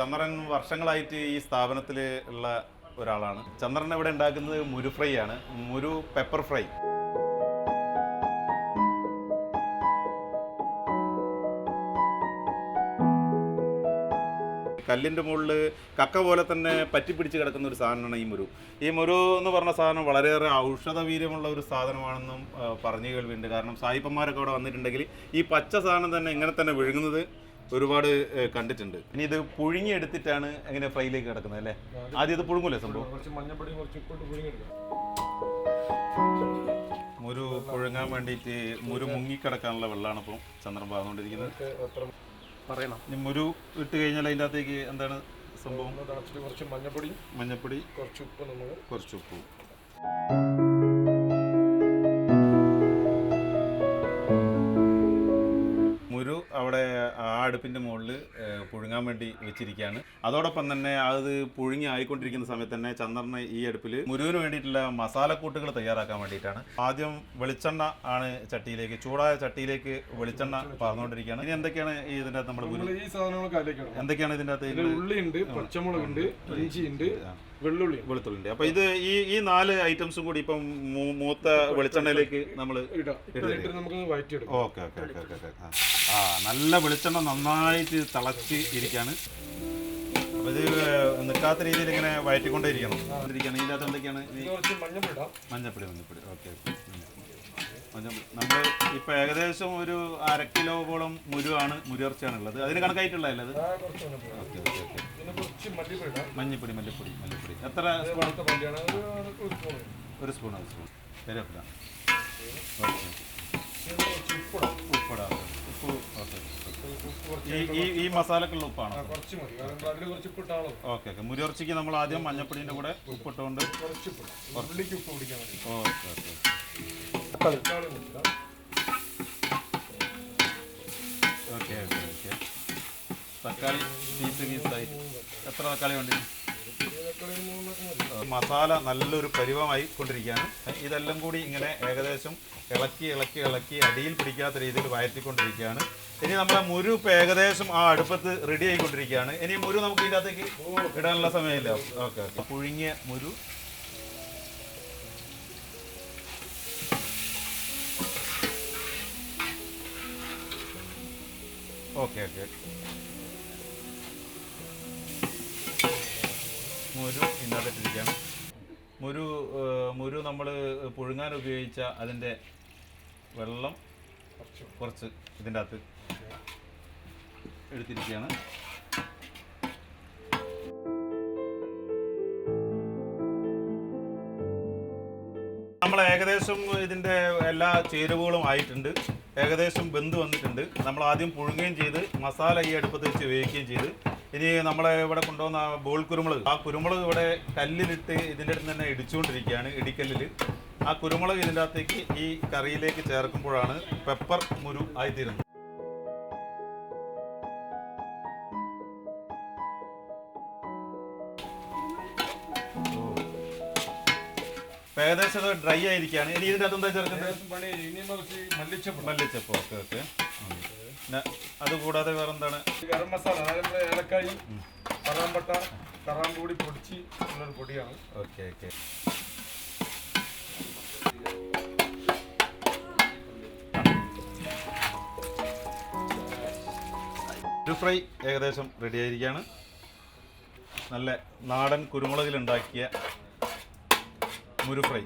ചന്ദ്രൻ വർഷങ്ങളായിട്ട് ഈ സ്ഥാപനത്തിൽ ഉള്ള ഒരാളാണ്. ചന്ദ്രൻ ഇവിടെ ഉണ്ടാക്കുന്നത് മുരു ഫ്രൈ ആണ്. മുരു പെപ്പർ ഫ്രൈ കല്ലിന്റെ മുകളിൽ കക്ക പോലെ തന്നെ പറ്റിപ്പിടിച്ച് കിടക്കുന്ന ഒരു സാധനമാണ് ഈ മുരു. ഈ മുരു എന്ന് പറഞ്ഞ സാധനം വളരെയേറെ ഔഷധ വീര്യമുള്ള ഒരു സാധനമാണെന്നും പറഞ്ഞു കേൾവിയുണ്ട്. കാരണം സായിപ്പന്മാരൊക്കെ ഇവിടെ വന്നിട്ടുണ്ടെങ്കിൽ ഈ പച്ച സാധനം തന്നെ ഇങ്ങനെ തന്നെ വിഴുങ്ങുന്നത്? ഒരുപാട് കണ്ടിട്ടുണ്ട്. ഇനി ഇത് പുഴുങ്ങി എടുത്തിട്ടാണ് എങ്ങനെ ഫ്രൈയിലേക്ക് കിടക്കുന്നത് അല്ലേ? ആദ്യം ഇത് പുഴുങ്ങൂലേ സംഭവം? കുറച്ച് മഞ്ഞപ്പൊടി കുറച്ച് ഉപ്പിട്ട് പുഴുങ്ങിയെടുക്കാം. മുരു പുഴുങ്ങാൻ വേണ്ടിയിട്ട് മുരു മുങ്ങിക്കിടക്കാനുള്ള വെള്ളമാണ് ഇപ്പം ചന്ദ്രൻ പറഞ്ഞുകൊണ്ടിരിക്കുന്നത് പറയണം. ഇനി മുരു ഇട്ട് കഴിഞ്ഞാൽ അതിന്റെ അകത്തേക്ക് എന്താണ് സംഭവം? കുറച്ച് മഞ്ഞപ്പൊടി മഞ്ഞപ്പൊടി. കുറച്ച് ഉപ്പ് നമ്മൾ കുറച്ച് ഉപ്പും. അടുപ്പിന്റെ മുകളിൽ പുഴുങ്ങാൻ വേണ്ടി വെച്ചിരിക്കുകയാണ്. അതോടൊപ്പം തന്നെ അത് പുഴുങ്ങി ആയിക്കൊണ്ടിരിക്കുന്ന സമയത്ത് തന്നെ ചന്ദ്രന് ഈ അടുപ്പിൽ മുരുവിന് വേണ്ടിയിട്ടുള്ള മസാലക്കൂട്ടുകൾ തയ്യാറാക്കാൻ വേണ്ടിയിട്ടാണ്. ആദ്യം വെളിച്ചെണ്ണ ആണ് ചട്ടിയിലേക്ക് ചൂടായ ചട്ടിയിലേക്ക് വെളിച്ചെണ്ണ പറഞ്ഞുകൊണ്ടിരിക്കുകയാണ് ഇനി എന്തൊക്കെയാണ് ഈ ഇതിന്റെ അകത്ത് നമ്മൾ ഈ സാധനങ്ങളൊക്കെ എന്തൊക്കെയാണ് ഇതിന്റെ അകത്ത് ഇഞ്ചി ഉണ്ട്, പച്ചമുളകുണ്ട് ഇഞ്ചിയുണ്ട് വെള്ളുള്ളി വെളുത്തുള്ളിണ്ട് അപ്പൊ ഇത് ഈ ഈ നാല് ഐറ്റംസും കൂടി ഇപ്പം മൂത്ത വെളിച്ചെണ്ണയിലേക്ക് നമ്മൾ ഇടാം. ഇട്ടിട്ട് നമുക്ക് വയറ്റിയെടുക്കാം. Okay okay okay okay okay. ആ നല്ല വെളിച്ചെണ്ണ നന്നായിട്ട് തിളച്ച് ഇരിക്കുകയാണ് അപ്പോൾ ഇത് നിൽക്കാത്ത രീതിയിൽ ഇങ്ങനെ വയറ്റിക്കൊണ്ടേ ഇരിക്കണം ഇരിക്കണം ഇതിനകത്ത് എന്തൊക്കെയാണ്? മഞ്ഞപ്പൊടി. മഞ്ഞപ്പൊടി ഓക്കെ മഞ്ഞപ്പൊടി നമ്മൾ ഇപ്പോൾ ഏകദേശം ഒരു അര കിലോവോളം മുരുവാണ് മുരുവർച്ചയാണ് ഉള്ളത്. അതിന് കണക്കായിട്ടുള്ളതല്ലേ അത്? മഞ്ഞപ്പൊടി. Okay okay okay. കുറച്ച് മല്ലിപ്പൊടി മഞ്ഞപ്പൊടി മല്ലിപ്പൊടി മല്ലിപ്പൊടി. എത്ര സ്പൂൺ? ഒരു സ്പൂൺ ഒരു സ്പൂൺ? ശരി കരിവേപ്പില ഓക്കെ ഉപ്പിടാം. ഉപ്പ് ഈ ഈ മസാലക്കുള്ള ഉപ്പാണ്. കുറച്ച് മതി. കാരണം അതിൽ കുറച്ച് ഉപ്പിട്ടാണോ ഓക്കെ ഓക്കെ. മുരിയിറച്ചിക്ക് നമ്മൾ ആദ്യം മഞ്ഞപ്പൊടിന്റെ കൂടെ ഉപ്പിട്ടുകൊണ്ട് കുറച്ച് ഉപ്പിടാം ഉള്ളിക്ക് ഉപ്പ് പിടിക്കാൻ വേണ്ടി. ഓക്കെ ഓക്കെ തക്കാളി. മുറിക്കാം ഓക്കെ ഓക്കെ ഓക്കെ. തക്കാളി പീസ് പീസായി. എത്ര തക്കാളി വേണ്ടി? മസാല നല്ലൊരു പരിവമായി കൊണ്ടിരിക്കുകയാണ്. ഇതെല്ലാം കൂടി ഇങ്ങനെ ഏകദേശം ഇളക്കി ഇളക്കി ഇളക്കി അടിയിൽ പിടിക്കാത്ത രീതിയിൽ വയറ്റിക്കൊണ്ടിരിക്കുകയാണ്. ഇനി നമ്മുടെ മുരു ഇപ്പം ഏകദേശം ആ അടുപ്പത്ത് റെഡി ആയിക്കൊണ്ടിരിക്കുകയാണ്. ഇനി മുരു നമുക്ക് ഇതിനകത്തേക്ക് ഇടാനുള്ള സമയമില്ല. Okay okay. പുഴുങ്ങിയ മുരു. Okay okay. മുരു ഇന്നതിട്ടിരിക്കുകയാണ് മുരു മുരു നമ്മൾ പുഴുങ്ങാൻ ഉപയോഗിച്ച അതിന്റെ വെള്ളം കുറച്ച് ഇതിന്റെ അകത്ത് എടുത്തിരിക്കുകയാണ് നമ്മൾ ഏകദേശം ഇതിന്റെ എല്ലാ ചേരുവകളും ആയിട്ടുണ്ട്. ഏകദേശം ബന്ധു വന്നിട്ടുണ്ട്. നമ്മൾ ആദ്യം പുഴുങ്ങുകയും ചെയ്ത് മസാല ഈ അടുപ്പത്ത് വെച്ച് വേവിക്കുകയും ചെയ്ത് ഇനി നമ്മളെ ഇവിടെ കൊണ്ടുവന്ന ബോൾ കുരുമുളക്. ആ കുരുമുളക് ഇവിടെ കല്ലിലിട്ട് ഇതിന്റെ അടുത്ത് തന്നെ ഇടിച്ചുകൊണ്ടിരിക്കുകയാണ് ഇടിക്കല്ലിൽ ആ കുരുമുളക് ഇതിന്റെ അകത്തേക്ക് ഈ കറിയിലേക്ക് ചേർക്കുമ്പോഴാണ് പെപ്പർ മുരു ആയിത്തീരുന്നത് ഏകദേശം ഡ്രൈ ആയിരിക്കുകയാണ്. ഇനി ഇതിന്റെ അകത്ത് എന്താ ചേർക്കുന്നത് മല്ലിച്ചപ്പ്. മല്ലിച്ചപ്പ്. Okay okay. അത് കൂടാതെ വേറെ എന്താണ് ഗരം മസാല അതായത് നമ്മുടെ ഏലക്കായി കറാമ്പട്ട കൂടി പൊടിച്ച് ഉള്ളൊരു പൊടിയാണ്. Okay okay. ഒരു ഫ്രൈ ഏകദേശം റെഡി ആയിരിക്കുകയാണ് നല്ല നാടൻ കുരുമുളകിലുണ്ടാക്കിയ മുരു ഫ്രൈ